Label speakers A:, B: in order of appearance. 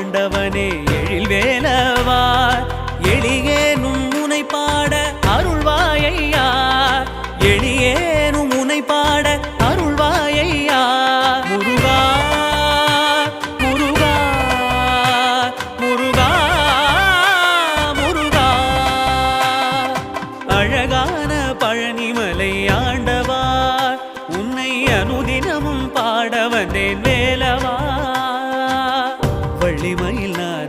A: ஆண்டவனே எழில் வேலவா எளியேனும் உனை பாட அருள்வாயையா எளியேனும் உனை பாட அருள்வாயையா முருகா முருகா முருகா முருகா. அழகான பழனிமலை ஆண்டவா உன்னை அனுதினமும் பாட வந்தேன் வள்ளிமயில் நான்